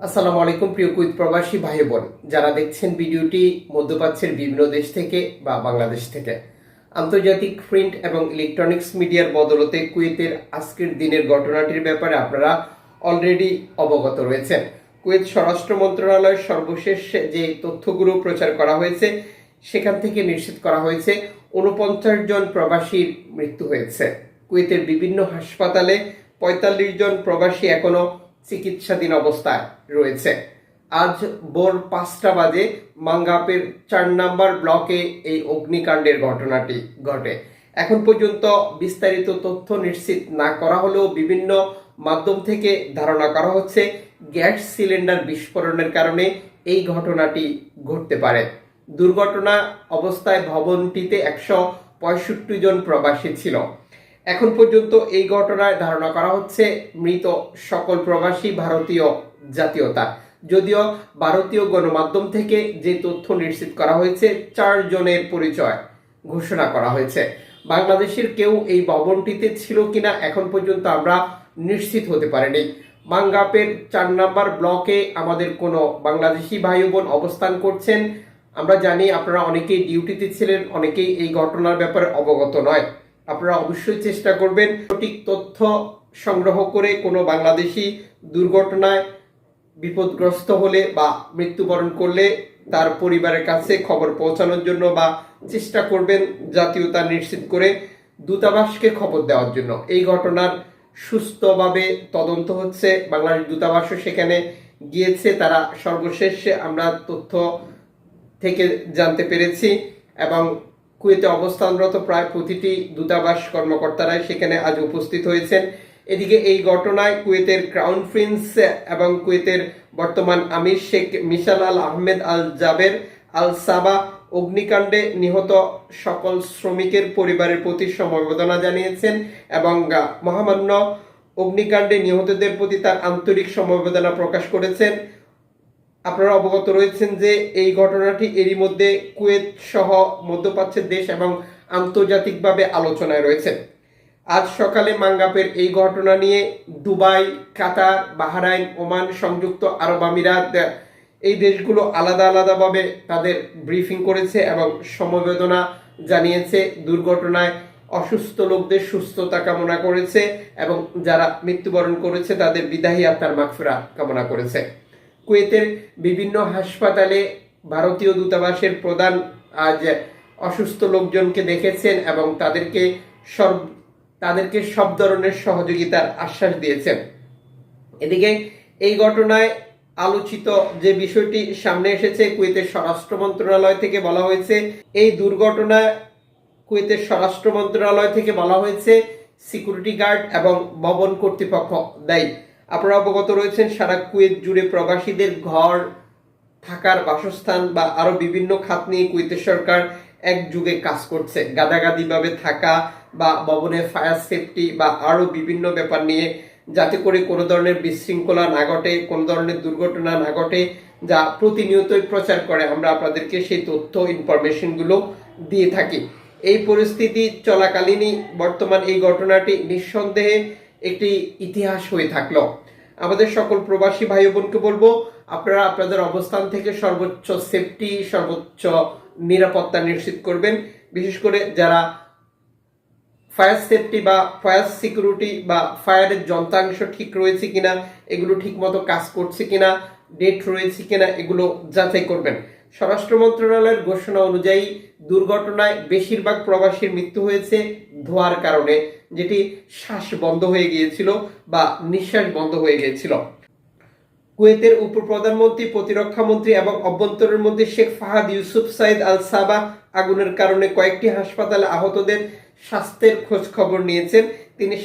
আসসালামু আলাইকুম, প্রিয় কুইত প্রবাসী ভাই বোন যারা দেখছেন ভিডিওটি মধ্যপ্রাচ্যের বিভিন্ন দেশ থেকে বা বাংলাদেশ থেকে। আন্তর্জাতিক প্রিন্ট এবং ইলেকট্রনিক্স মিডিয়ার বদলতে কুয়েতের আজকের দিনের ঘটনাটির ব্যাপারে আপনারা অলরেডি অবগত রয়েছেন। কুয়েত স্বরাষ্ট্র মন্ত্রণালয়ের সর্বশেষ যে তথ্যগুলো প্রচার করা হয়েছে, সেখান থেকে নিশ্চিত করা হয়েছে, উনপঞ্চাশ জন প্রবাসীর মৃত্যু হয়েছে। কুয়েতের বিভিন্ন হাসপাতালে পঁয়তাল্লিশ জন প্রবাসী এখনও চিকিৎসাধীন অবস্থায় রয়েছে। আজ ভোর পাঁচটা বাজে মাঙ্গাপের চার নাম্বার ব্লকে এই অগ্নিকাণ্ডের ঘটনাটি ঘটে। এখন পর্যন্ত বিস্তারিত তথ্য নিশ্চিত না করা হলেও বিভিন্ন মাধ্যম থেকে ধারণা করা হচ্ছে গ্যাস সিলিন্ডার বিস্ফোরণের কারণে এই ঘটনাটি ঘটতে পারে। দুর্ঘটনা অবস্থায় ভবনটিতে একশো পঁয়ষট্টি জন প্রবাসী ছিল। এখন পর্যন্ত এই ঘটনায় ধারণা করা হচ্ছে মৃত সকল প্রবাসী ভারতীয় জাতীয়তা। যদিও ভারতীয় গণমাধ্যম থেকে যে তথ্য নিশ্চিত করা হয়েছে চার জনের পরিচয় ঘোষণা করা হয়েছে। বাংলাদেশের কেউ এই ভবনটিতে ছিল কিনা এখন পর্যন্ত আমরা নিশ্চিত হতে পারিনি। মাঙ্গাপের চার নাম্বার ব্লকে আমাদের কোনো বাংলাদেশি ভাই বোন অবস্থান করছেন, আমরা জানি আপনারা অনেকেই ডিউটিতে ছিলেন, অনেকেই এই ঘটনার ব্যাপারে অবগত নয়। আপনারা অবশ্যই চেষ্টা করবেন সঠিক তথ্য সংগ্রহ করে কোনো বাংলাদেশি দুর্ঘটনায় বিপদগ্রস্ত হলে বা মৃত্যুবরণ করলে তার পরিবারের কাছে খবর পৌঁছানোর জন্য বা চেষ্টা করবেন জাতীয়তা নিশ্চিত করে দূতাবাসকে খবর দেওয়ার জন্য। এই ঘটনার সুস্থভাবে তদন্ত হচ্ছে। বাংলাদেশ দূতাবাসও সেখানে গিয়েছে। তারা সর্বশেষ আমরা তথ্য থেকে জানতে পেরেছি এবং কুয়েতে অবস্থানরত প্রায় প্রতিটি দূতাবাস কর্মকর্তারাই সেখানে আজ উপস্থিত হয়েছেন। এদিকে এই ঘটনায় কুয়েতের ক্রাউন প্রিন্স এবং কুয়েতের বর্তমান আমির শেখ মিশাল আল আহমেদ আল জাবের আল সাবা অগ্নিকাণ্ডে নিহত সকল শ্রমিকের পরিবারের প্রতি সমবেদনা জানিয়েছেন এবং মহামান্য অগ্নিকাণ্ডে নিহতদের প্রতি তার আন্তরিক সমবেদনা প্রকাশ করেছেন। আপনারা অবগত রয়েছেন যে এই ঘটনাটি এরই মধ্যে কুয়েত সহ মধ্যপ্রাচ্যের দেশ এবং আন্তর্জাতিকভাবে আলোচনায় রয়েছে। আজ সকালে মাঙ্গাপের এই ঘটনা নিয়ে দুবাই, কাতার, বাহরাইন, ওমান সংযুক্ত আরব আমিরাত এই দেশগুলো আলাদা আলাদাভাবে তাদের ব্রিফিং করেছে এবং সমবেদনা জানিয়েছে। দুর্ঘটনায় অসুস্থ লোকদের সুস্থতা কামনা করেছে এবং যারা মৃত্যুবরণ করেছে তাদের বিদায়ী আত্মার মাগফিরা কামনা করেছে। কুয়েতের বিভিন্ন হাসপাতালে ভারতীয় দূতাবাসের প্রধান আজ অসুস্থ লোকজনকে দেখেছেন এবং তাদেরকে সর্ব তাদেরকে সব ধরনের সহযোগিতার আশ্বাস দিয়েছেন। এদিকে এই ঘটনায় আলোচিত যে বিষয়টি সামনে এসেছে, কুয়েতের স্বরাষ্ট্র মন্ত্রণালয় থেকে বলা হয়েছে, এই দুর্ঘটনা কুয়েতের স্বরাষ্ট্র মন্ত্রণালয় থেকে বলা হয়েছে, সিকিউরিটি গার্ড এবং ভবন কর্তৃপক্ষ দায়ী। আপনারা অবগত রয়েছেন, সারা কুয়েত জুড়ে প্রবাসীদের ঘর, থাকার বাসস্থান বা আরও বিভিন্ন খাত নিয়ে কুয়েতের সরকার এক যুগে কাজ করছে। গাদাগাদি ভাবে থাকা বা ভবনের ফায়ার সেফটি বা আরও বিভিন্ন ব্যাপার নিয়ে যাতে করে কোনো ধরনের বিশৃঙ্খলা না ঘটে, কোনো ধরনের দুর্ঘটনা না ঘটে, যা প্রতিনিয়তই প্রচার করে, আমরা আপনাদেরকে সেই তথ্য ইনফরমেশনগুলো দিয়ে থাকি। এই পরিস্থিতি চলাকালীনই বর্তমান এই ঘটনাটি নিঃসন্দেহে একটি ইতিহাস হয়ে থাকল। আমাদের সকল প্রবাসী ভাই বোনকে বলব, আপনারা আপনাদের অবস্থান থেকে সর্বোচ্চ সেফটি সর্বোচ্চ নিরাপত্তা নিশ্চিত করবেন। বিশেষ করে যারা ফায়ার সেফটি বা ফায়ার সিকিউরিটি বা ফায়ারের যন্ত্রাংশ ঠিক রয়েছে কিনা, এগুলো ঠিক মতো কাজ করছে কিনা ডেট রয়েছে কিনা এগুলো যাচাই করবেন। স্বরাষ্ট্র মন্ত্রণালয়ের ঘোষণা অনুযায়ী দুর্ঘটনায় বেশিরভাগ প্রবাসীর মৃত্যু হয়েছে ধোয়ার কারণে, যেটি শ্বাস বন্ধ হয়ে গিয়েছিল বা নিঃশ্বাস বন্ধ হয়ে গিয়েছিল। কুয়েতের উপপ্রধানমন্ত্রী, প্রতিরক্ষা মন্ত্রী এবং অভ্যন্তরের মন্ত্রী শেখ ফাহাদ ইউসুফ সাইদ আল সাবা আগুনের কারণে কয়েকটি হাসপাতালে আহতদের স্বাস্থ্যের খোঁজ খবর নিয়েছেন। তিনি